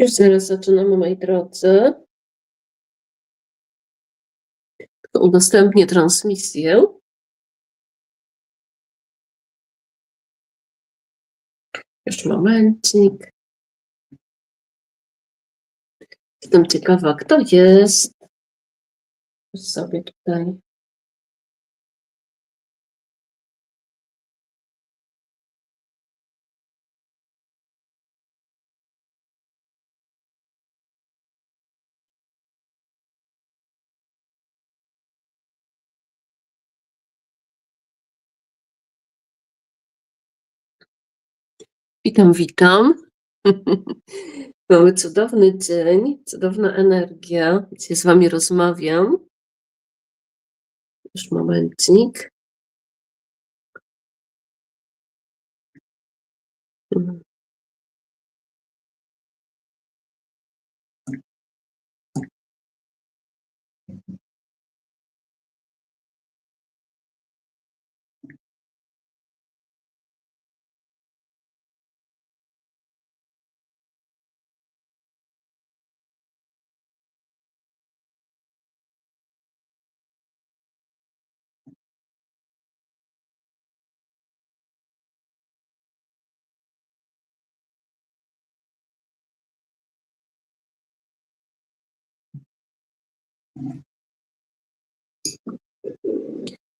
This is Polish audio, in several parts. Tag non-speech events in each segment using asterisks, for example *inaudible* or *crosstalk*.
Już zaraz zaczynamy, moi drodzy. Tylko Udostępnię transmisję. Już momencik. Jestem ciekawa, kto jest. Sobie tutaj. Witam, witam. *laughs* Mamy cudowny dzień, cudowna energia. Dzisiaj z Wami rozmawiam. Już momencik.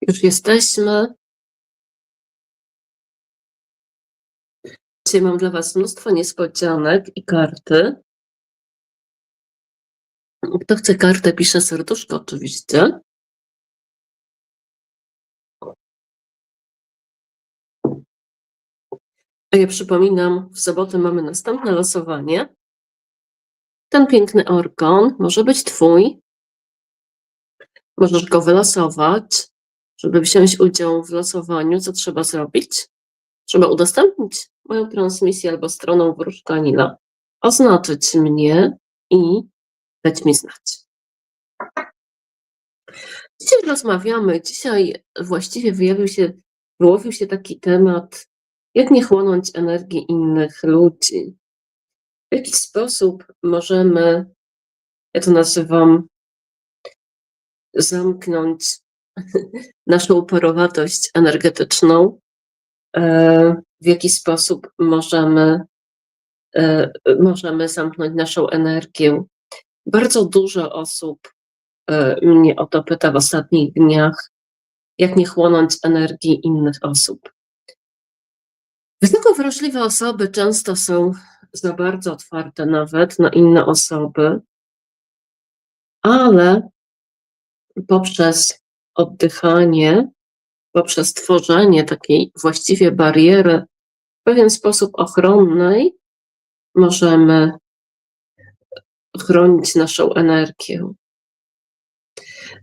Już jesteśmy. Dzisiaj mam dla Was mnóstwo niespodzianek i karty. Kto chce kartę, pisze serduszko oczywiście. A ja przypominam, w sobotę mamy następne losowanie. Ten piękny orgon może być Twój. Możesz go wylosować. Żeby wziąć udział w losowaniu, co trzeba zrobić? Trzeba udostępnić moją transmisję albo stroną Wróżka Nila, oznaczyć mnie i dać mi znać. Dzisiaj rozmawiamy, dzisiaj właściwie wyjawił się, wyłowił się taki temat, jak nie chłonąć energii innych ludzi. W jaki sposób możemy, ja to nazywam, zamknąć *laughs* naszą uporowatość energetyczną, e, w jaki sposób możemy, e, możemy zamknąć naszą energię. Bardzo dużo osób e, mnie o to pyta w ostatnich dniach, jak nie chłonąć energii innych osób. Wysoko wrażliwe osoby często są za bardzo otwarte nawet na inne osoby, ale poprzez oddychanie, poprzez tworzenie takiej właściwie bariery w pewien sposób ochronnej, możemy chronić naszą energię.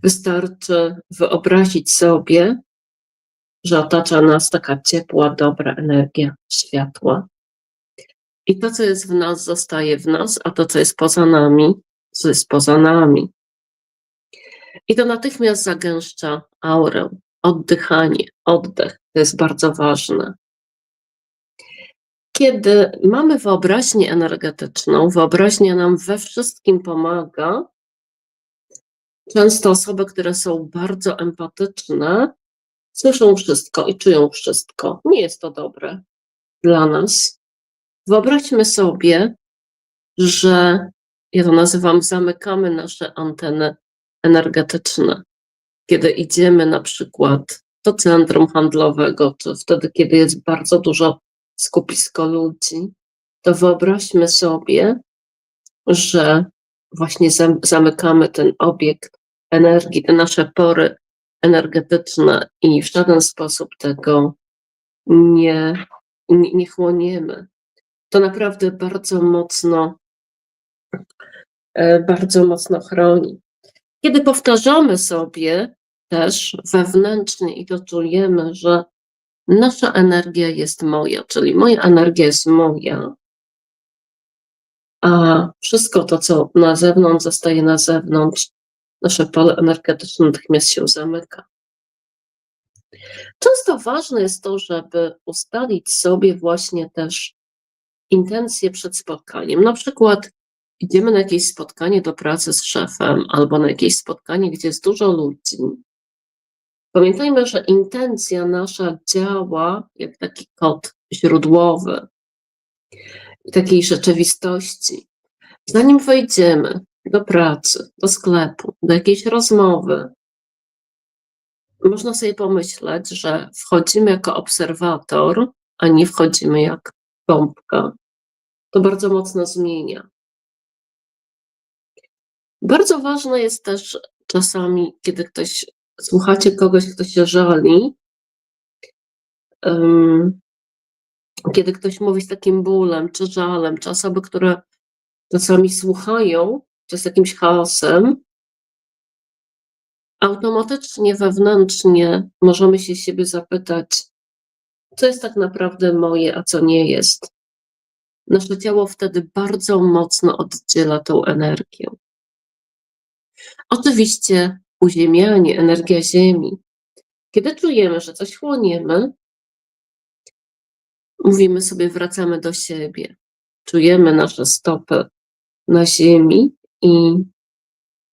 Wystarczy wyobrazić sobie, że otacza nas taka ciepła, dobra energia światła. I to, co jest w nas, zostaje w nas, a to, co jest poza nami, co jest poza nami. I to natychmiast zagęszcza aurę, oddychanie, oddech. To jest bardzo ważne. Kiedy mamy wyobraźnię energetyczną, wyobraźnia nam we wszystkim pomaga. Często osoby, które są bardzo empatyczne, słyszą wszystko i czują wszystko. Nie jest to dobre dla nas. Wyobraźmy sobie, że ja to nazywam, zamykamy nasze anteny energetyczne. Kiedy idziemy na przykład do centrum handlowego, czy wtedy, kiedy jest bardzo dużo skupisko ludzi, to wyobraźmy sobie, że właśnie zam- zamykamy ten obiekt energii, te nasze pory energetyczne i w żaden sposób tego nie, nie, nie chłoniemy. To naprawdę bardzo mocno, e, bardzo mocno chroni. Kiedy powtarzamy sobie też wewnętrznie i to czujemy, że nasza energia jest moja, czyli moja energia jest moja, a wszystko to, co na zewnątrz, zostaje na zewnątrz, nasze pole energetyczne natychmiast się zamyka. Często ważne jest to, żeby ustalić sobie właśnie też intencje przed spotkaniem. Na przykład idziemy na jakieś spotkanie do pracy z szefem albo na jakieś spotkanie, gdzie jest dużo ludzi, pamiętajmy, że intencja nasza działa jak taki kod źródłowy takiej rzeczywistości. Zanim wejdziemy do pracy, do sklepu, do jakiejś rozmowy, można sobie pomyśleć, że wchodzimy jako obserwator, a nie wchodzimy jak bombka. To bardzo mocno zmienia. Bardzo ważne jest też czasami, kiedy ktoś, słuchacie kogoś, kto się żali, um, kiedy ktoś mówi z takim bólem czy żalem, czy osoby, które czasami słuchają, czy z jakimś chaosem, automatycznie wewnętrznie możemy się siebie zapytać, co jest tak naprawdę moje, a co nie jest. Nasze ciało wtedy bardzo mocno oddziela tą energię. Oczywiście uziemianie, energia Ziemi. Kiedy czujemy, że coś chłoniemy, mówimy sobie, wracamy do siebie. Czujemy nasze stopy na ziemi i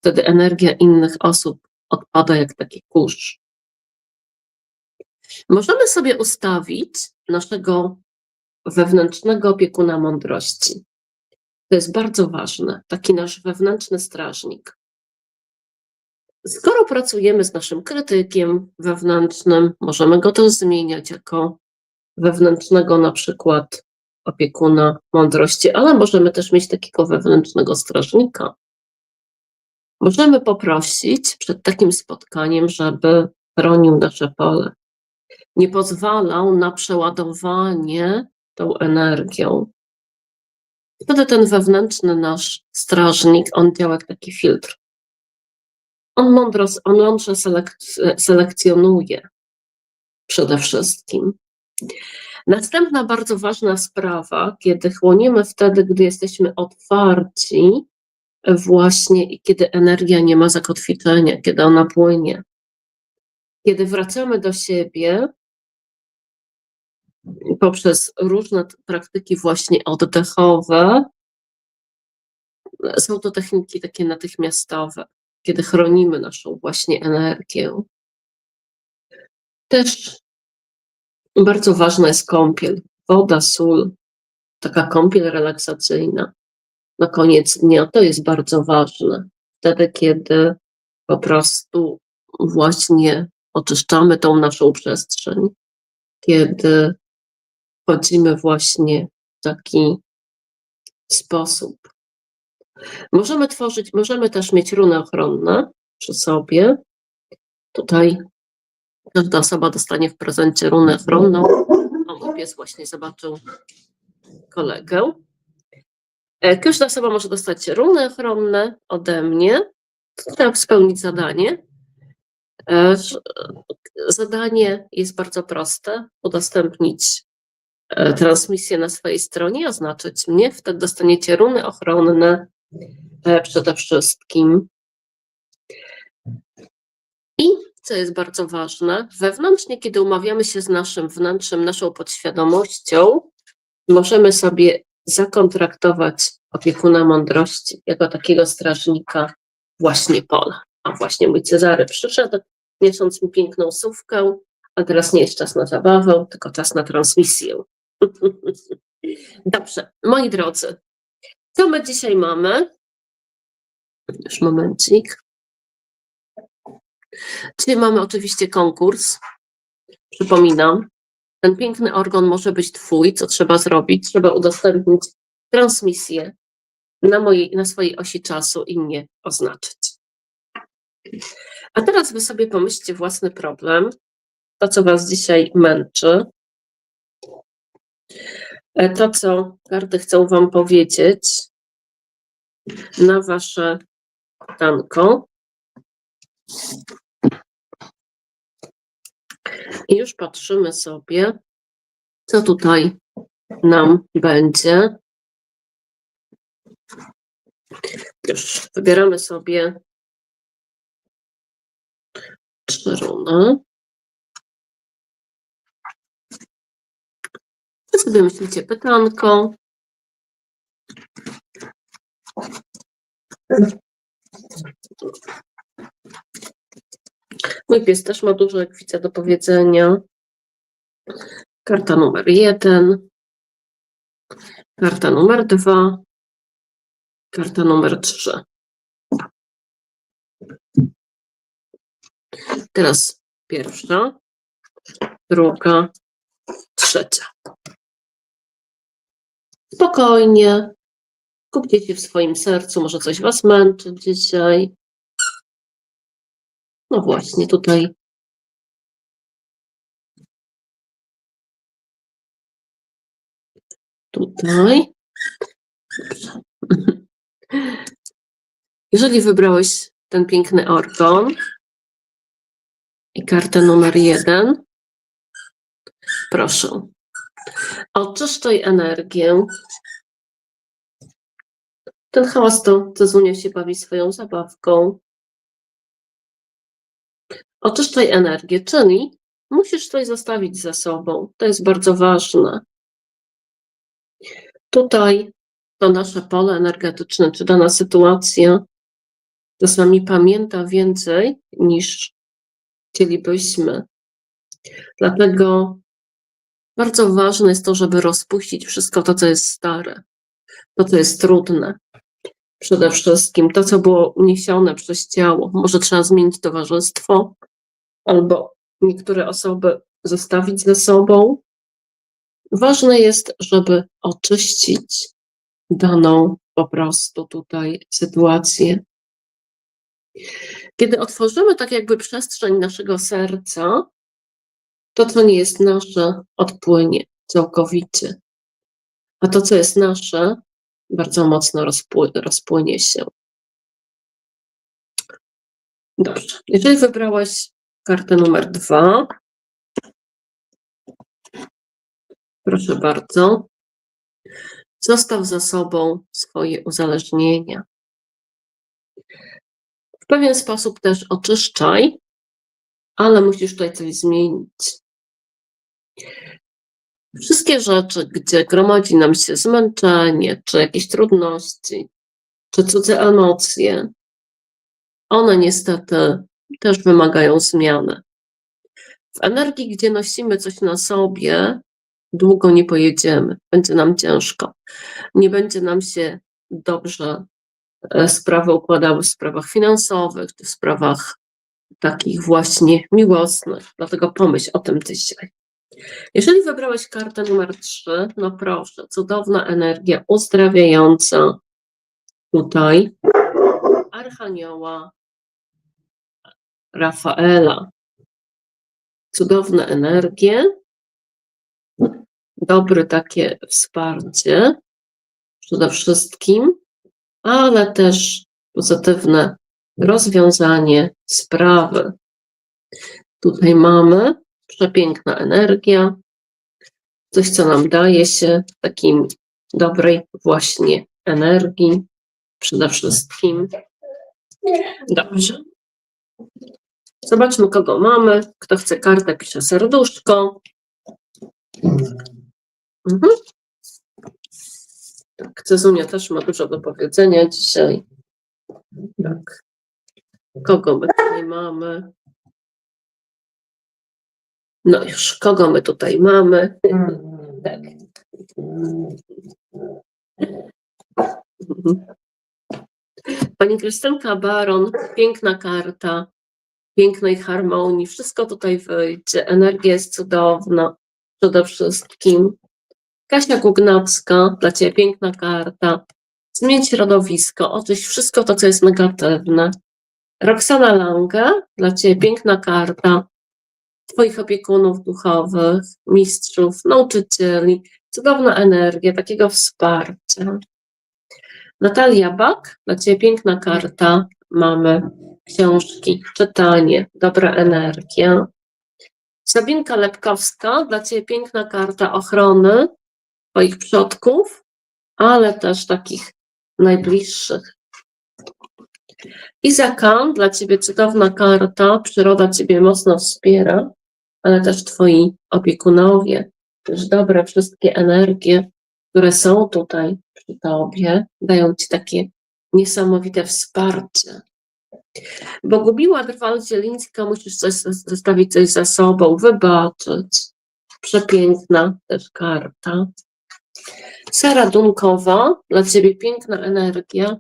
wtedy energia innych osób odpada jak taki kurz. Możemy sobie ustawić naszego wewnętrznego opiekuna mądrości. To jest bardzo ważne, taki nasz wewnętrzny strażnik. Skoro pracujemy z naszym krytykiem wewnętrznym, możemy go też zmieniać jako wewnętrznego na przykład opiekuna mądrości, ale możemy też mieć takiego wewnętrznego strażnika. Możemy poprosić przed takim spotkaniem, żeby chronił nasze pole. Nie pozwalał na przeładowanie tą energią. Wtedy ten wewnętrzny nasz strażnik, on działa jak taki filtr. On, mądro, on mądrze selek- selekcjonuje przede wszystkim. Następna bardzo ważna sprawa, kiedy chłoniemy wtedy, gdy jesteśmy otwarci, właśnie i kiedy energia nie ma zakotwiczenia, kiedy ona płynie. Kiedy wracamy do siebie poprzez różne praktyki właśnie oddechowe, są to techniki takie natychmiastowe, kiedy chronimy naszą właśnie energię. Też bardzo ważna jest kąpiel. Woda, sól, taka kąpiel relaksacyjna na koniec dnia, to jest bardzo ważne. Wtedy, kiedy po prostu właśnie oczyszczamy tą naszą przestrzeń, kiedy wchodzimy właśnie w taki sposób. Możemy tworzyć, możemy też mieć runy ochronne przy sobie. Tutaj Każda osoba dostanie w prezencie runę ochronną. O, pies właśnie zobaczył kolegę. E, każda osoba może dostać runy ochronne ode mnie. Trzeba spełnić zadanie. E, zadanie jest bardzo proste. Udostępnić e, transmisję na swojej stronie, oznaczyć mnie. Wtedy dostaniecie runy ochronne przede wszystkim. I co jest bardzo ważne, wewnętrznie, kiedy umawiamy się z naszym wnętrzem, naszą podświadomością, możemy sobie zakontraktować opiekuna mądrości jako takiego strażnika właśnie pola. A właśnie mój Cezary przyszedł, niosąc mi piękną sówkę, a teraz nie jest czas na zabawę, tylko czas na transmisję. *laughs* Dobrze, moi drodzy, co my dzisiaj mamy? Już momencik. Dzisiaj mamy oczywiście konkurs. Przypominam, ten piękny organ może być Twój. Co trzeba zrobić? Trzeba udostępnić transmisję na, mojej, na swojej osi czasu i mnie oznaczyć. A teraz Wy sobie pomyślcie własny problem, to co Was dzisiaj męczy, to co karty chcą Wam powiedzieć na Wasze pytanko. I już patrzymy sobie, co tutaj nam będzie. Już wybieramy sobie trzy. Sobie myślicie pytanko. Mój pies też ma dużo, widzę, do powiedzenia. Karta numer jeden. Karta numer dwa. Karta numer trzy. Teraz pierwsza, druga, trzecia. Spokojnie. Kupcie się w swoim sercu, może coś Was męczy dzisiaj. No właśnie, tutaj. Tutaj. Jeżeli wybrałeś ten piękny orgon i kartę numer jeden, proszę. Oczyszczaj energię. Ten hałas to Cezunia się bawi swoją zabawką. Oczyszczaj energię, czyli musisz coś zostawić za sobą. To jest bardzo ważne. Tutaj to nasze pole energetyczne, czy dana sytuacja czasami pamięta więcej niż chcielibyśmy. Dlatego bardzo ważne jest to, żeby rozpuścić wszystko to, co jest stare, to, co jest trudne. Przede wszystkim to, co było uniesione przez ciało. Może trzeba zmienić towarzystwo, albo niektóre osoby zostawić ze sobą. Ważne jest, żeby oczyścić daną po prostu tutaj sytuację. Kiedy otworzymy tak jakby przestrzeń naszego serca, to, co nie jest nasze, odpłynie całkowicie. A to, co jest nasze, bardzo mocno rozpły- rozpłynie się. Dobrze. Jeżeli wybrałaś kartę numer dwa, proszę bardzo, zostaw za sobą swoje uzależnienia. W pewien sposób też oczyszczaj, ale musisz tutaj coś zmienić. Wszystkie rzeczy, gdzie gromadzi nam się zmęczenie, czy jakieś trudności, czy cudze emocje, one niestety też wymagają zmiany. W energii, gdzie nosimy coś na sobie, długo nie pojedziemy, będzie nam ciężko. Nie będzie nam się dobrze e, sprawy układały w sprawach finansowych, czy w sprawach takich właśnie miłosnych. Dlatego pomyśl o tym dzisiaj. Jeżeli wybrałeś kartę numer 3, no proszę, cudowna energia uzdrawiająca tutaj Archanioła Rafaela. Cudowne energie, dobre takie wsparcie przede wszystkim, ale też pozytywne rozwiązanie sprawy. Tutaj mamy przepiękna energia, coś, co nam daje się takim dobrej właśnie energii przede wszystkim. Dobrze. Zobaczmy, kogo mamy. Kto chce kartę, pisze serduszko. Mhm. Tak, Cezunia też ma dużo do powiedzenia dzisiaj. Tak. Kogo my tutaj mamy? No już, kogo my tutaj mamy? Tak. Pani Krystynka Baron, piękna karta, pięknej harmonii, wszystko tutaj wyjdzie, energia jest cudowna przede wszystkim. Kasia Kugnacka, dla Ciebie piękna karta. Zmień środowisko, oczyść wszystko to, co jest negatywne. Roxana Lange, dla Ciebie piękna karta. Twoich opiekunów duchowych, mistrzów, nauczycieli, cudowna energia, takiego wsparcia. Natalia Bak, dla Ciebie piękna karta. Mamy książki, czytanie, dobra energia. Sabinka Lepkowska, dla Ciebie piękna karta ochrony Twoich przodków, ale też takich najbliższych. Izakan, dla Ciebie cudowna karta, przyroda Ciebie mocno wspiera, ale też Twoi opiekunowie, też dobre wszystkie energie, które są tutaj przy Tobie, dają Ci takie niesamowite wsparcie. Bo gubiła zielińska, musisz coś zos- zostawić coś za sobą, wybaczyć. Przepiękna też karta. Sara Dunkowa, dla Ciebie piękna energia.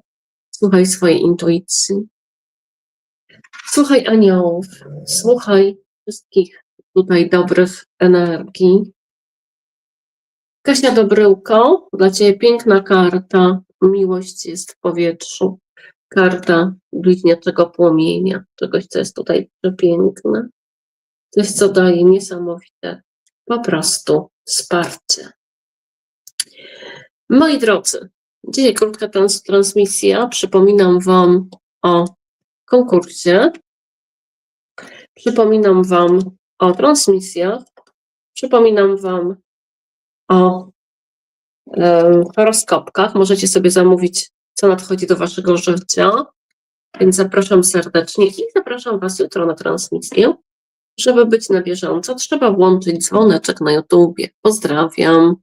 Słuchaj swojej intuicji. Słuchaj aniołów, słuchaj wszystkich tutaj dobrych energii. Kasia Dobryłko, dla Ciebie piękna karta. Miłość jest w powietrzu. Karta bliźniaczego płomienia, czegoś, co jest tutaj przepiękne. Coś, co daje niesamowite po prostu wsparcie. Moi drodzy, dzisiaj krótka trans transmisja. Przypominam Wam o konkursie. Przypominam Wam o transmisjach. Przypominam Wam o em, horoskopkach. Możecie sobie zamówić, co nadchodzi do Waszego życia. Więc zapraszam serdecznie i zapraszam Was jutro na transmisję. Żeby być na bieżąco, trzeba włączyć dzwoneczek na YouTubie. Pozdrawiam.